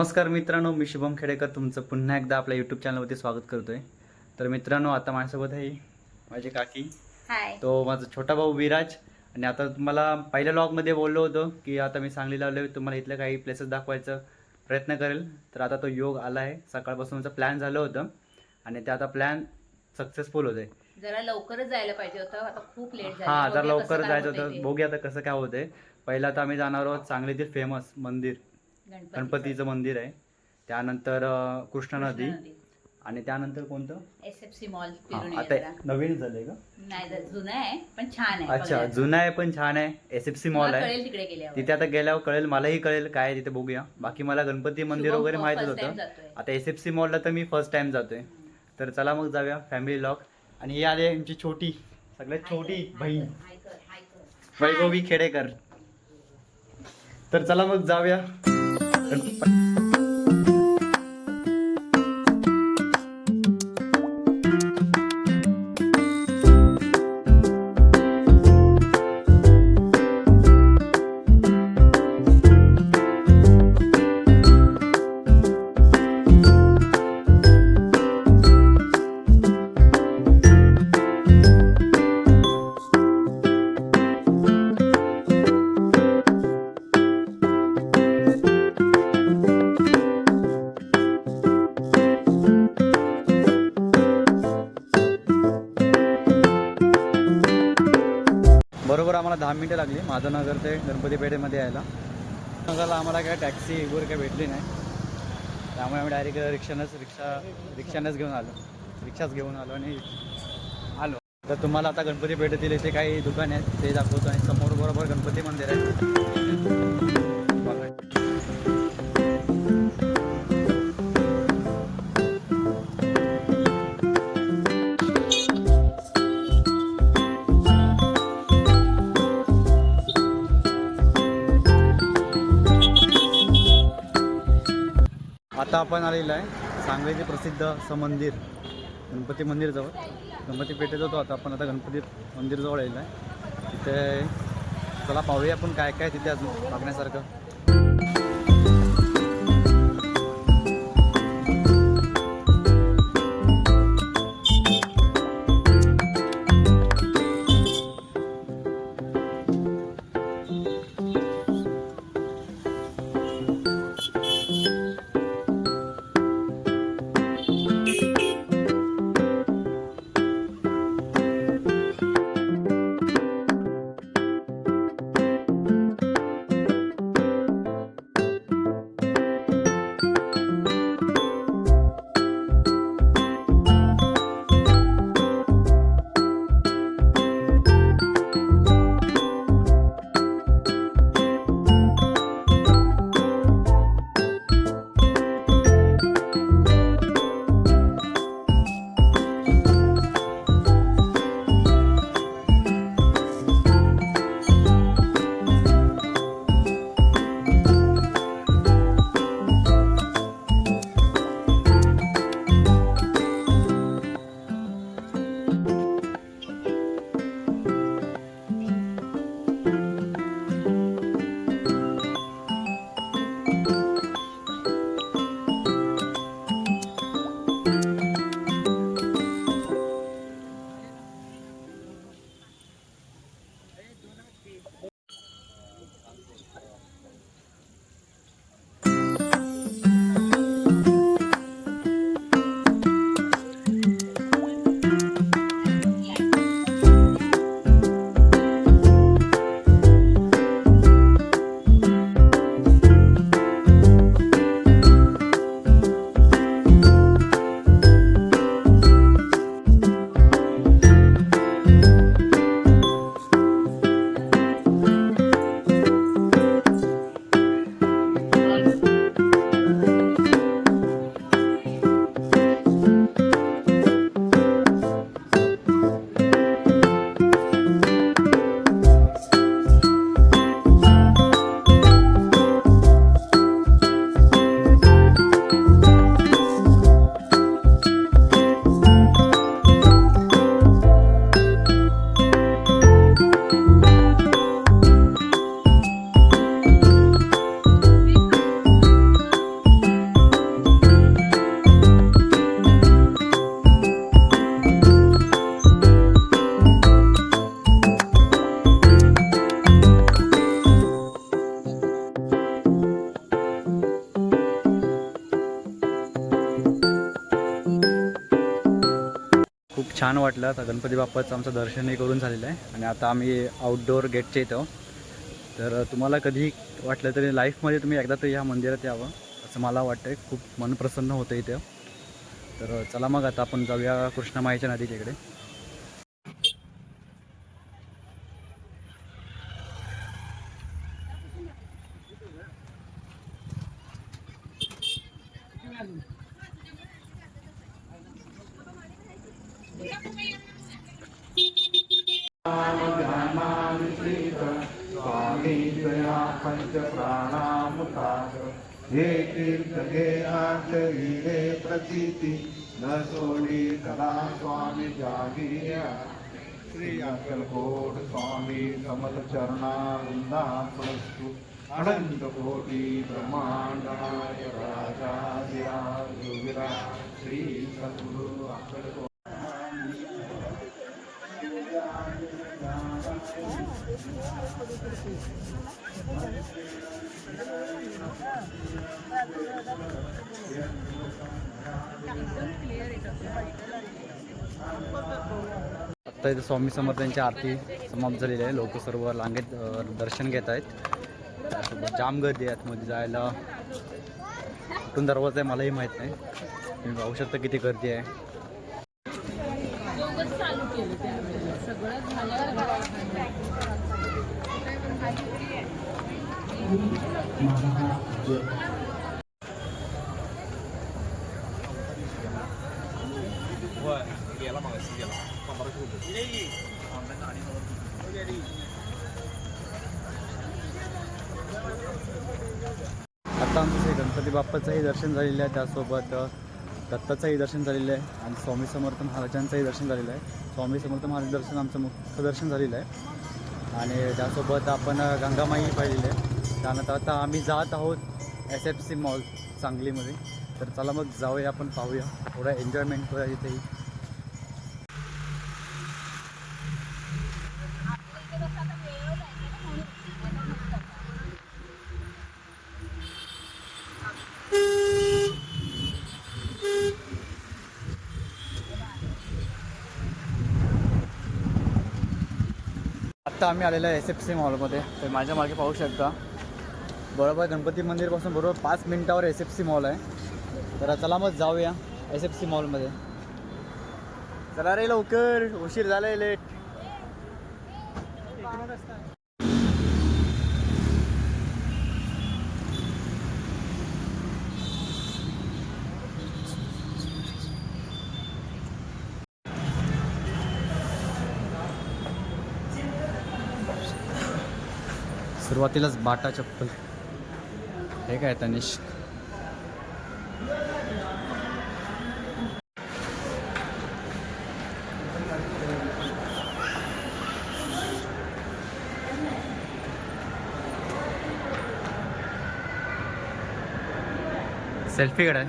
नमस्कार मित्रांनो मी शुभम खेडेकर. तुमचं पुन्हा एकदा आपल्या यूट्यूब चॅनलवरती स्वागत करतोय. तर मित्रांनो आता माझ्यासोबत आहे माझी काकी. हाय तो माझा छोटा भाऊ विराज. आणि आता तुम्हाला पहिल्या लॉगमध्ये बोललो होतो की आता मी सांगलीला आलो तुम्हाला इथल्या काही प्लेसेस दाखवायचा प्रयत्न करेल. तर आता तो योग आला आहे. सकाळपासूनचं प्लॅन झालं होतं. आणि ते आता प्लॅन सक्सेसफुल होत आहे जरा लवकरच जायला पाहिजे होतं. आता खूप लेट हां जरा लवकर जायचं होतं. बघूया आता कसं काय होतंय. पहिला आता आम्ही जाणार आहोत सांगलीतील फेमस मंदिर. गणपतीचं. मंदिर आहे. त्यानंतर कृष्णा नदी. आणि त्यानंतर कोणतं? एसएफसी मॉल हा, फिरून आता. नवीन झालंय का? नाही जुनं आहे पण छान आहे अच्छा. जुना आहे पण छान आहे. एस एफ सी मॉल आहे. तिथे आता गेल्यावर कळेल मलाही कळेल काय तिथे बघूया. बाकी मला गणपती मंदिर वगैरे माहितच होतं. आता एस एफ सी मॉलला तर मी फर्स्ट टाइम जातोय. तर चला मग जाऊया फॅमिली लॉक आणि ही आली आमची छोटी सगळ्यात छोटी बहीण. वैभवी खेडेकर. तर चला मग जाऊया. el. बरोबर आम्हाला दहा मिनिटं लागली. माझं नगर ते गणपती पेठेमध्ये यायला. नगरला आम्हाला काय टॅक्सी वगैरे काही भेटली नाही. त्यामुळे आम्ही डायरेक्ट रिक्षानंच रिक्षा रिक्षानंच घेऊन आलो. रिक्षाच घेऊन आलो आणि आलो. तर तुम्हाला आता गणपती पेठेतील इथे काही दुकान आहेत ते दाखवतो आणि समोर बरोबर गणपती मंदिर आहे. आता आपण आलेलं आहे सांगलीचे प्रसिद्ध असं मंदिर गणपती मंदिरजवळ गणपती पेठेत होतो आता आपण आता गणपती मंदिरजवळ आलेलं आहे. तिथे चला पाहूया आपण काय काय तिथे अजून बघण्यासारखं. छान वाटलं आता गणपती बाप्पाचं आमचं दर्शनही करून झालेलं आहे. आणि आता आम्ही आउटडोअर गेटच्या इथं तर तुम्हाला कधी वाटलं तरी लाईफमध्ये तुम्ही एकदा तरी ह्या मंदिरात यावं असं मला वाटतं खूप मन प्रसन्न होतं इथं. तर चला मग आता आपण जाऊया कृष्णामाईच्या नदीच्या इकडे. दया पंच प्राणामुतात हे तीर्थ घे आचरिले प्रतीती न सोडी कला स्वामी जागिया श्री अक्कलकोट स्वामी कमल चरणा वृंदा पुरस्तु अनंत कोटी ब्रह्मांड नायक राजा श्री सद्गुरु आत्ता इथं स्वामी समर्थांची आरती समाप्त झालेली आहे. लोक सर्व लांगेत दर्शन घेत आहेत. त्यासोबत जाम गर्दी आहे. आतमध्ये जायला कुठून दरवाजा आहे मलाही माहीत नाही. तुम्ही पाहू शकता किती गर्दी आहे. आता आमचं गणपती बाप्पाचंही दर्शन झालेलं आहे त्यासोबत. दत्ताचंही दर्शन झालेलं आहे आणि स्वामी समर्थ महाराजांचंही दर्शन झालेलं आहे. स्वामी समर्थ महाराज दर्शन आमचं मुख्य दर्शन झालेलं आहे. आणि त्यासोबत आपण गंगामाई पाहिलेलं आहे. त्यानंतर आता आम्ही जात आहोत एस एफ सी मॉल सांगलीमध्ये. तर चला मग जाऊया आपण पाहूया. थोडा एन्जॉयमेंट करूया इथेही. आम्ही आलेलो आहे एस एफ सी मॉलमध्ये तर माझ्या मागे पाहू शकता बरोबर गणपती मंदिरपासून बरोबर पाच मिनिटावर एस एफ सी मॉल आहे. तर चला मग जाऊया एस एफ सी मॉलमध्ये चला रे लवकर उशीर झालाय लेट सुरुवातीलाच बाटा चप्पल. हे काय तनिष्क? सेल्फी काढाय.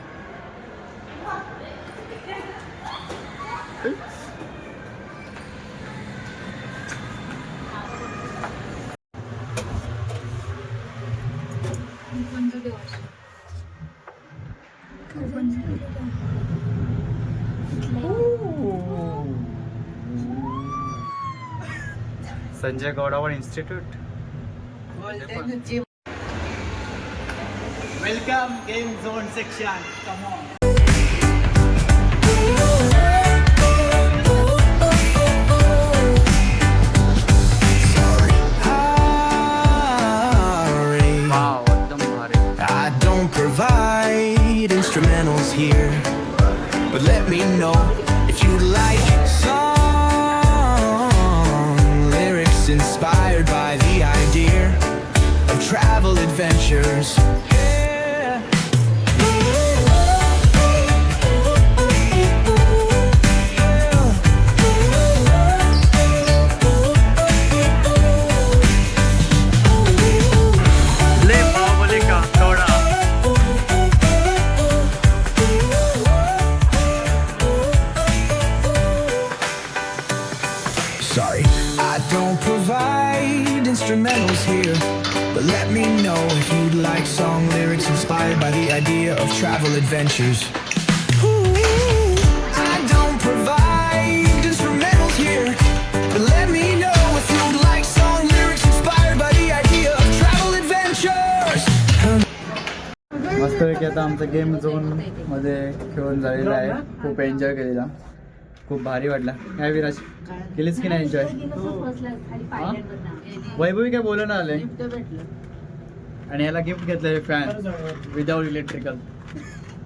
Sanjay Gaudawad institute welcome game zone section come on Sorry, wow एकदम भारी I don't provide instrumentals here, but let me know if you like Adventures. मस्त मस्तपैकी आता आमचा गेम झोनमध्ये खेळून झालेला आहे. खूप एन्जॉय केलेला. खूप भारी वाटला. काय विराज? केलीच की नाही एन्जॉय वैभवी काय बोलून आले? आणि याला गिफ्ट घेतलं फॅन विदाऊट इलेक्ट्रिकल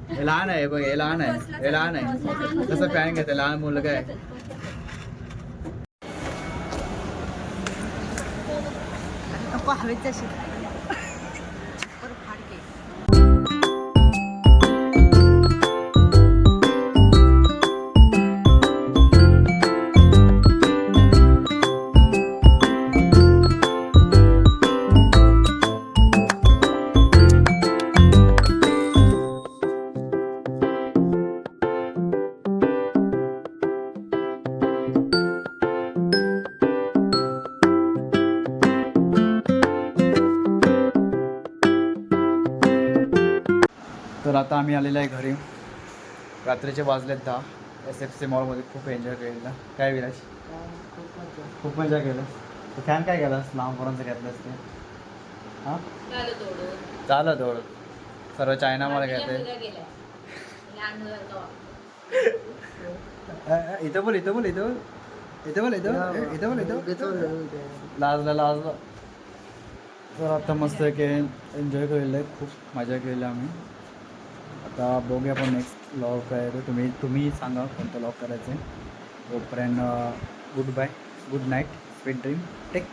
हे लहान आहे बघ हे लहान आहे. हे लहान आहे. कसं फॅन घेते लहान मुलगा काय नको हवेत तर आता आम्ही आलेलो आहे घरी. रात्रीचे वाजलेत दहा. एस एफ सी मॉलमध्ये खूप एन्जॉय केलेला. काय विराज खूप मजा केलं. तू फॅन काय केलास? लहान पोरांचं घेतलंस ते. हां? चालत थोडं सर्व चायना मला घेते इथं बोल इथं बोल इथं बोल. इथं बोल इथं इथं बोल इथं लाजला लाजला. तर आता मस्त की एन्जॉय केलेलं आहे. खूप मजा केली आम्ही. आता बघूया आपण नेक्स्ट लॉग काय तुम्ही तुम्ही सांगा कोणतं लॉग करायचं आहे तोपर्यंत good bye good night sweet dream take